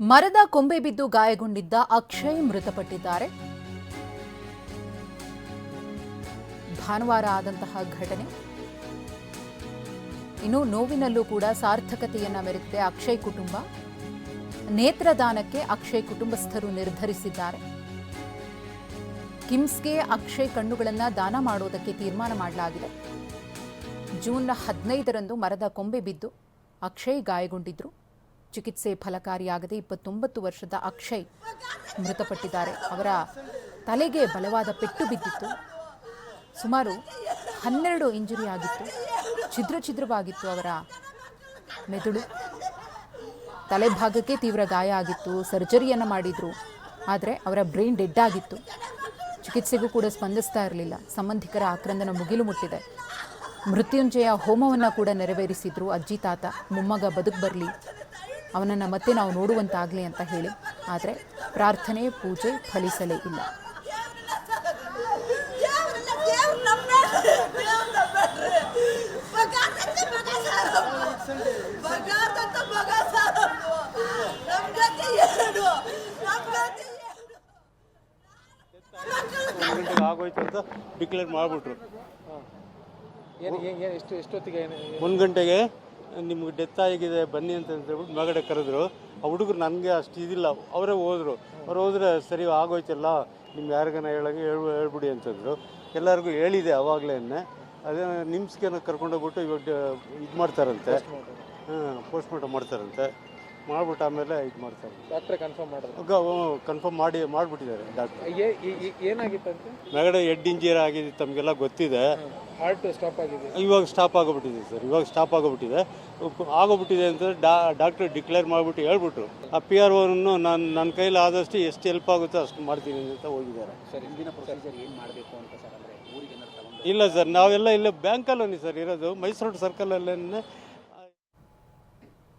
ಮರದ ಕೊಂಬೆ ಬಿದ್ದು ಗಾಯಗೊಂಡಿದ್ದ ಅಕ್ಷಯ್ ಮೃತಪಟ್ಟಿದ್ದಾರೆ. ಭಾನುವಾರ ಆದಂತಹ ಘಟನೆ. ಇನ್ನು ನೋವಿನಲ್ಲೂ ಕೂಡ ಸಾರ್ಥಕತೆಯನ್ನ ಮೆರೆದಿದೆ ಅಕ್ಷಯ್ ಕುಟುಂಬ. ನೇತ್ರದಾನಕ್ಕೆ ಅಕ್ಷಯ್ ಕುಟುಂಬಸ್ಥರು ನಿರ್ಧರಿಸಿದ್ದಾರೆ. ಕಿಮ್ಸ್ಗೆ ಅಕ್ಷಯ್ ಕಣ್ಣುಗಳನ್ನು ದಾನ ಮಾಡೋದಕ್ಕೆ ತೀರ್ಮಾನ ಮಾಡಲಾಗಿದೆ. ಜೂನ್ ಹದಿನೈದರಂದು ಮರದ ಕೊಂಬೆ ಬಿದ್ದು ಅಕ್ಷಯ್ ಗಾಯಗೊಂಡಿದ್ರು. ಚಿಕಿತ್ಸೆ ಫಲಕಾರಿಯಾಗದೆ ಇಪ್ಪತ್ತೊಂಬತ್ತು ವರ್ಷದ ಅಕ್ಷಯ್ ಮೃತಪಟ್ಟಿದ್ದಾರೆ. ಅವರ ತಲೆಗೆ ಬಲವಾದ ಪೆಟ್ಟು ಬಿದ್ದಿತ್ತು. ಸುಮಾರು ಹನ್ನೆರಡು ಇಂಜುರಿ ಆಗಿತ್ತು. ಛಿದ್ರ ಛಿದ್ರವಾಗಿತ್ತು ಅವರ ಮೆದುಳು. ತಲೆ ಭಾಗಕ್ಕೆ ತೀವ್ರ ಗಾಯ ಆಗಿತ್ತು. ಸರ್ಜರಿಯನ್ನು ಮಾಡಿದ್ರು. ಆದರೆ ಅವರ ಬ್ರೈನ್ ಡೆಡ್ ಆಗಿತ್ತು. ಚಿಕಿತ್ಸೆಗೂ ಕೂಡ ಸ್ಪಂದಿಸ್ತಾ ಇರಲಿಲ್ಲ. ಸಂಬಂಧಿಕರ ಆಕ್ರಂದನ ಮುಗಿಲು ಮುಟ್ಟಿದೆ. ಮೃತ್ಯುಂಜಯ ಹೋಮವನ್ನು ಕೂಡ ನೆರವೇರಿಸಿದ್ರು ಅಜ್ಜಿ ತಾತ. ಮೊಮ್ಮಗ ಬದುಕು ಬರಲಿ. ಅವನನ್ನು ಮತ್ತೆ ನಾವು ನೋಡುವಂತಾಗಲಿ ಅಂತ ಹೇಳಿ. ಆದರೆ ಪ್ರಾರ್ಥನೆ ಪೂಜೆ ಫಲಿಸಲೇ ಇಲ್ಲ. ಆಗೋಯ್ತು ಅಂತ ಡಿಕ್ಲೇರ್ ಮಾಡಿಬಿಟ್ರು. ಏನು ಏನು ಎಷ್ಟು ಎಷ್ಟೊತ್ತಿಗೆ ಒಂದು ಗಂಟೆಗೆ ನಿಮ್ಗೆ ಡೆತ್ ಆಗಿದೆ, ಬನ್ನಿ ಅಂತ ಹೇಳ್ಬಿಟ್ಟು ಮಗಡೆ ಕರೆದ್ರು. ಆ ಹುಡುಗರು ನನಗೆ ಅಷ್ಟು ಇದಿಲ್ಲ, ಅವರೇ ಹೋದರು. ಅವ್ರು ಹೋದ್ರೆ ಸರಿ, ಆಗೋಯ್ತಲ್ಲ ನಿಮ್ಗೆ ಯಾರಿಗಾನ ಹೇಳಿ ಹೇಳ್ ಹೇಳ್ಬಿಡಿ ಅಂತಂದರು. ಎಲ್ಲರಿಗೂ ಹೇಳಿದೆ ಅವಾಗಲೇ ಅದೇ ನಿಮ್ಸ್ಗೆನ ಕರ್ಕೊಂಡೋಗ್ಬಿಟ್ಟು ಇವಾಗ, ಇದು ಮಾಡ್ತಾರಂತೆ. ಹಾಂ ಪೋಸ್ಟ್ಮಾರ್ಟಮ್ ಮಾಡ್ತಾರಂತೆ. ಮಾಡ್ಬಿಟ್ಟು ಆಮೇಲೆ ಇದು ಮಾಡ್ತಾರೆ. ಡಾಕ್ಟ್ರೆ ಕನ್ಫರ್ಮ್ ಮಾಡಿದ್ರು. ಕನ್ಫರ್ಮ್ ಮಾಡಿ ಮಾಡಿಬಿಟ್ಟಿದ್ದಾರೆ ಡಾಕ್ಟರ್. ಏನಾಗಿತ್ತಂತೆ ಮೇಗಡೆ ಹೆಡ್ ಇಂಜಿಯರ್ ಆಗಿದೆ ತಮಗೆಲ್ಲ ಗೊತ್ತಿದೆ. ಹಾರ್ಟ್ ಸ್ಟಾಪ್ ಆಗಿದೆ. ಇವಾಗ ಸ್ಟಾಪ್ ಆಗೋಗ್ಬಿಟ್ಟಿದೆ ಸರ್ ಇವಾಗ ಸ್ಟಾಪ್ ಆಗೋಗ್ಬಿಟ್ಟಿದೆ. ಆಗೋಗ್ಬಿಟ್ಟಿದೆ ಅಂತ ಡಾ ಡಾಕ್ಟ್ರ್ ಡಿಕ್ಲೇರ್ ಮಾಡಿಬಿಟ್ಟು ಹೇಳ್ಬಿಟ್ರು. ಆ ಪಿ ಆರ್ ಓನನ್ನು ನಾನು ನನ್ನ ಕೈಲಿ ಆದಷ್ಟು ಎಷ್ಟು ಹೆಲ್ಪ್ ಆಗುತ್ತೋ ಅಷ್ಟು ಮಾಡ್ತೀನಿ ಅಂತ ಹೋಗಿದ್ದಾರೆ. ಸರ್ ಇಲ್ಲ ಸರ್ ನಾವೆಲ್ಲ ಇಲ್ಲೇ ಬ್ಯಾಂಕಲ್ಲೋನಿ ಸರ್ ಇರೋದು. ಮೈಸೂರು ಸರ್ಕಲಲ್ಲೇ